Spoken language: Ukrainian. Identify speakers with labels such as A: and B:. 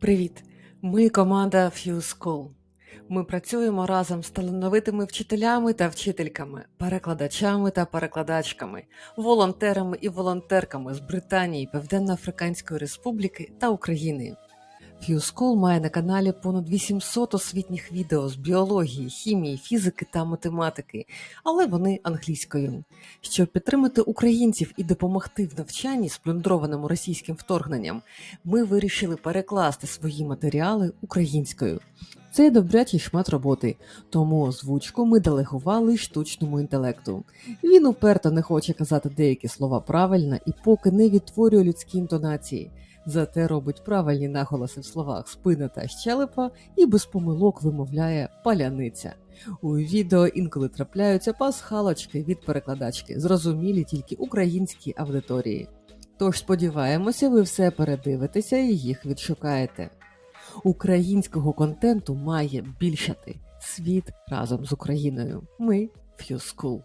A: Привіт! Ми команда Fuse School. Ми працюємо разом з талановитими вчителями та вчительками, перекладачами та перекладачками, волонтерами і волонтерками з Британії, Південно-Африканської Республіки та України. Fuse School має на каналі понад 800 освітніх відео з біології, хімії, фізики та математики, але вони англійською. Щоб підтримати українців і допомогти в навчанні сплюндрованому російським вторгненням, ми вирішили перекласти свої матеріали українською. Це добрячий шмат роботи, тому озвучку ми делегували штучному інтелекту. Він уперто не хоче казати деякі слова правильно і поки не відтворює людські інтонації. Зате робить правильні наголоси в словах спина та щелепа і без помилок вимовляє паляниця. У відео інколи трапляються пасхалочки від перекладачки, зрозумілі тільки українській аудиторії. Тож сподіваємося, ви все передивитеся і їх відшукаєте. Українського контенту має більшати світ разом з Україною. Ми School.